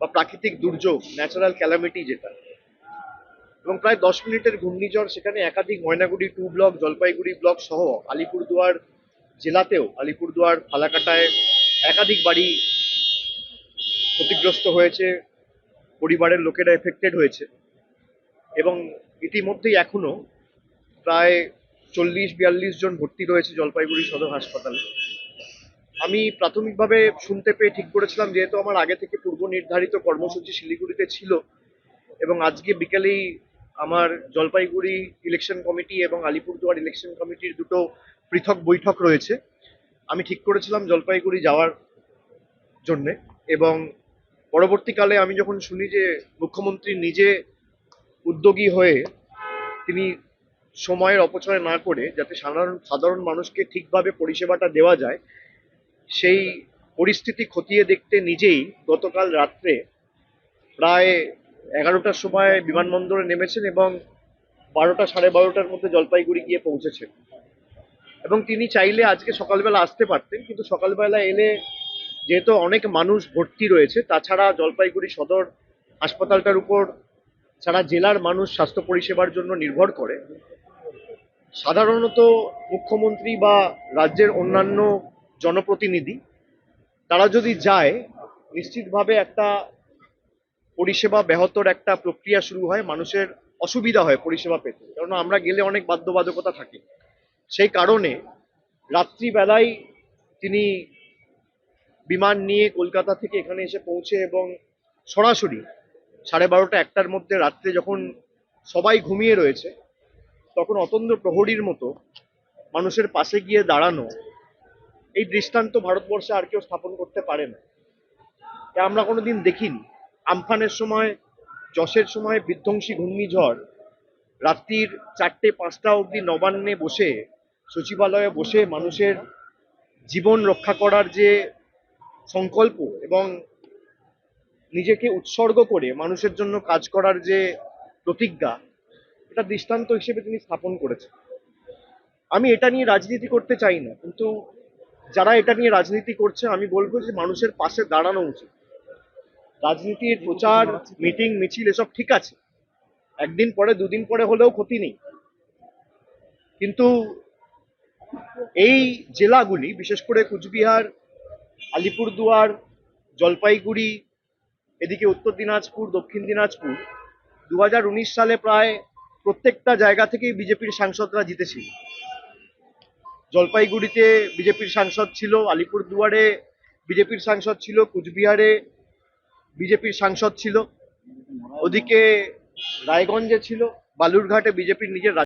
বা প্রাকৃতিক দুর্যোগ ন্যাচারাল ক্যালামিটি যেটা। এবং প্রায় দশ মিনিটের ঘূর্ণিঝড় সেখানে একাধিক Maynaguri two block Jalpaiguri block সহ আলিপুরদুয়ার জেলাতেও, আলিপুরদুয়ার, ফালাকাটায় একাধিক বাড়ি ক্ষতিগ্রস্ত হয়েছে, পরিবারের লোকেরা এফেক্টেড হয়েছে। এবং ইতিমধ্যেই এখনও প্রায় চল্লিশ বিয়াল্লিশ জন ভর্তি রয়েছে জলপাইগুড়ি সদর হাসপাতালে। আমি প্রাথমিকভাবে শুনতে পেয়ে ঠিক করেছিলাম, যেহেতু আমার আগে থেকে পূর্ব নির্ধারিত কর্মসূচি শিলিগুড়িতে ছিল এবং আজকে বিকেলেই আমার জলপাইগুড়ি ইলেকশন কমিটি এবং আলিপুরদুয়ার ইলেকশন কমিটির দুটো পৃথক বৈঠক রয়েছে। আমি ঠিক করেছিলাম জলপাইগুড়ি যাওয়ার জন্যে এবং পরবর্তীকালে আমি যখন শুনি যে মুখ্যমন্ত্রী নিজে উদ্যোগী হয়ে তিনি সময়ের অপচয় না করে যাতে সাধারণ সাধারণ মানুষকে ঠিকভাবে পরিষেবাটা দেওয়া যায় সেই পরিস্থিতি খতিয়ে দেখতে নিজেই গতকাল রাত্রে প্রায় এগারোটার সময় বিমানবন্দরে নেমেছেন এবং বারোটা সাড়ে বারোটার মধ্যে জলপাইগুড়ি গিয়ে পৌঁছেছেন। এবং তিনি চাইলে আজকে সকালবেলা আসতে পারতেন, কিন্তু সকালবেলা এলে যেহেতু অনেক মানুষ ভর্তি রয়েছে, তাছাড়া জলপাইগুড়ি সদর হাসপাতালটার উপর সারা জেলার মানুষ স্বাস্থ্য পরিষেবার জন্য নির্ভর করে। সাধারণত মুখ্যমন্ত্রী বা রাজ্যের অন্যান্য জনপ্রতিনিধি, তারা যদি যায়, নিশ্চিতভাবে একটা পরিষেবা ব্যাহতর একটা প্রক্রিয়া শুরু হয়, মানুষের অসুবিধা হয় পরিষেবা পেতে। কারণ আমরা গেলে অনেক বাধ্যবাধকতা থাকে। সেই কারণে রাত্রিবেলায় তিনি বিমান নিয়ে কলকাতা থেকে এখানে এসে পৌঁছে এবং সরাসরি সাড়ে বারোটা একটার মধ্যে রাত্রে যখন সবাই ঘুমিয়ে রয়েছে, তখন অতন্দ্র প্রহরীর মতো মানুষের পাশে গিয়ে দাঁড়ানো এই দৃষ্টান্ত ভারতবর্ষে আর কেউ স্থাপন করতে পারে না। আমরা কোনোদিন দেখিনি। আমফানের সময়, যশের সময় বিধ্বংসী ঘূর্ণিঝড়, রাত্রির চারটে পাঁচটা অবধি নবান্নে বসে, সচিবালয়ে বসে মানুষের জীবন রক্ষা করার যে সংকল্প এবং নিজেকে উৎসর্গ করে মানুষের জন্য কাজ করার যে প্রতিজ্ঞা, এটা দৃষ্টান্ত হিসেবে তিনি স্থাপন করেছেন। আমি এটা নিয়ে রাজনীতি করতে চাই না, কিন্তু যারা এটা নিয়ে রাজনীতি করছে, আমি বলব যে মানুষের পাশে দাঁড়ানো উচিত। রাজনীতির প্রচার, মিটিং, মিছিল, এসব ঠিক আছে। একদিন পরে, দুদিন পরে হলেও ক্ষতি নেই। কিন্তু এই জেলাগুলি, বিশেষ করে কুচবিহার, আলিপুরদুয়ার, জলপাইগুড়ি, এদিকে উত্তর দিনাজপুর, দক্ষিণ দিনাজপুর দু হাজার উনিশ সালে প্রায় প্রত্যেকটা জায়গা থেকেই বিজেপির সাংসদরা জিতেছিল। জলপাইগুড়িতে বিজেপির সাংসদ ছিল, আলিপুরদুয়ারে বিজেপির সাংসদ ছিল, কুচবিহারে বিজেপির সাংসদ ছিল। ওদিকে রায়গঞ্জে ছিল, বালুরঘাটে বিজেপির নিজের